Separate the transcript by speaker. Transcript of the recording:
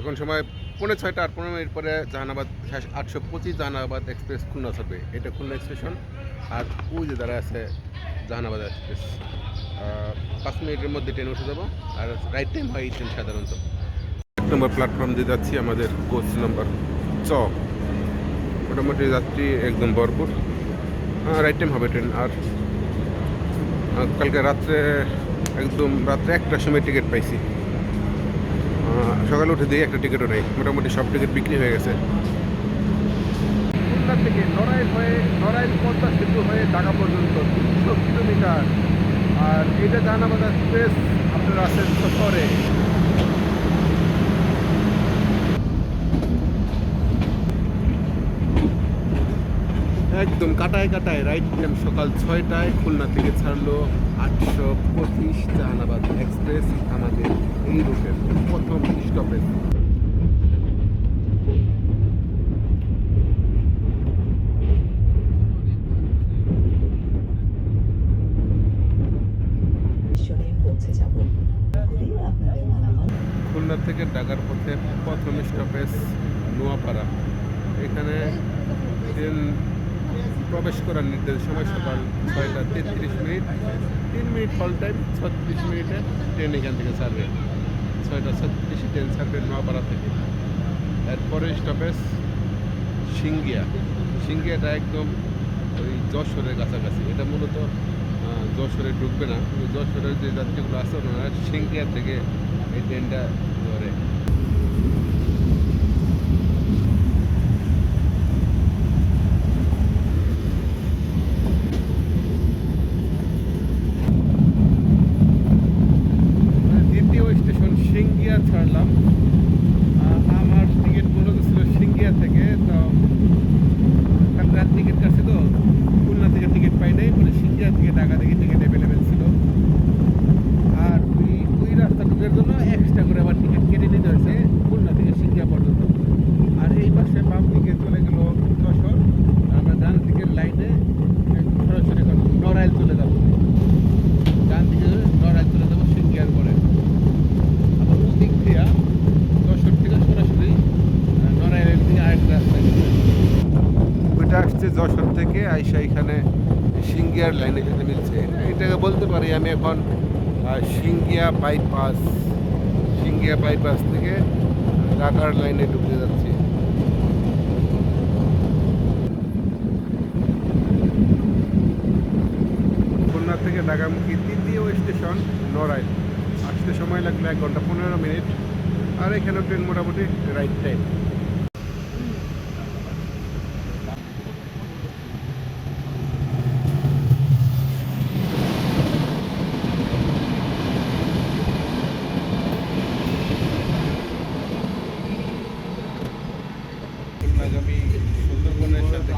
Speaker 1: এখন সময় পৌনে ছয়টা আট পনেরো মিনিট পরে জাহানাবাদ আটশো পঁচিশ জাহানাবাদ এক্সপ্রেস খুলনা ছাড়বে এটা খুলনা স্টেশন। আর ওই যে দাঁড়া আছে জাহানাবাদ এক্সপ্রেস। পাঁচ মিনিটের মধ্যে ট্রেন উঠে যাব। আর রাইট টাইম হয় এই ট্রেন সাধারণত। এক নম্বর প্ল্যাটফর্ম দিয়ে যাচ্ছি আমাদের কোচ নাম্বার চ। মোটামুটি যাত্রী একদম ভরপুর। রাইট টাইম হবে ট্রেন। আর কালকে রাত্রে একদম রাত্রে একটার সময় টিকিট পাইছি। সকালে উঠে দিয়ে একটা টিকিটও নেই। মোটামুটি সব টিকিট বিক্রি হয়ে গেছে।
Speaker 2: খুলনা থেকে নড়াইল হয়ে নড়াইল পদ্মা সেতু হয়ে ঢাকা পর্যন্ত তিনশো কিলোমিটার। আর এটা জাহানাবাদ এক্সপ্রেস আপনারা আছেন শহরে
Speaker 1: একদম কাটায় কাটায় রাইট টাইম সকাল ছয়টায় খুলনা থেকে ছাড়লো আটশো পঁচিশ জাহানাবাদ এক্সপ্রেস আমাদের এই রুটের প্রথম স্টপেজ
Speaker 3: স্টেশনে পৌঁছে যাব।
Speaker 1: খুলনা থেকে ঢাকার পথে প্রথম স্টপেজ নোয়াপাড়া। এখানে ট্রেন প্রবেশ করার নির্দেশ, সময় সকাল ছয়টা তেত্রিশ মিনিট। তিন মিনিট হল টাইম ছত্রিশ মিনিটে ট্রেন এখান থেকে ছাড়বে। ছয়টা ছত্রিশে ট্রেন ছাড়বে নোয়াপাড়া থেকে। এরপরে স্টপেজ সিঙ্গিয়া। সিঙ্গিয়াটা একদম ওই যশোরের কাছাকাছি। এটা মূলত যশোরে ঢুকবে না যশোরের যে যাত্রীগুলো আছে ওনারা সিঙ্গিয়া থেকে এই ট্রেনটা ধরে দ্বিতীয় স্টেশন সিঙ্গিয়া ছাড়লাম আহ, আমার টিকিট মূলত ছিল সিঙ্গিয়া থেকে তো কাল রাত টিকিট কাটছে তো খুলনা থেকে টিকিট পাই নাই বলে সিঙ্গিয়া থেকে ঢাকা থেকে টিকিট অ্যাভেলেবেল ছিল আর ওই ওই রাস্তা ঢুকার জন্য এক্সট্রা করে আবার টিকিট কেটে নিতে হয়েছে খুলনা থেকে সিঙ্গিয়া পর্যন্ত আর এই পাশে বাম দিকে চলে গেল যশোর আর আমরা ডান দিকের লাইনে সরাসরি এখন নড়াইল চলে যাব। ডান দিকে নড়াইল চলে যাব পরে। আবার ওই দিক যশোর থেকে সরাসরি নড়াইলের দিকে রাস্তা ওইটা আসছে যশোর থেকে, আইসা এখানে সিঙ্গিয়ার লাইনে যেতে মিলছে। এটাকে বলতে পারি আমি এখন সিঙ্গিয়া বাইপাস। সিঙ্গিয়া বাইপাস থেকে ঢাকার লাইনে ঢুকতে যাচ্ছি। ঢাকামুখী তৃতীয় স্টেশন, নড়াইল। আসতে সময় লাগবে এক ঘণ্টা পনেরো মিনিট, আর এখানেও ট্রেন মোটামুটি রাইট টাইম সুন্দরবনের সাথে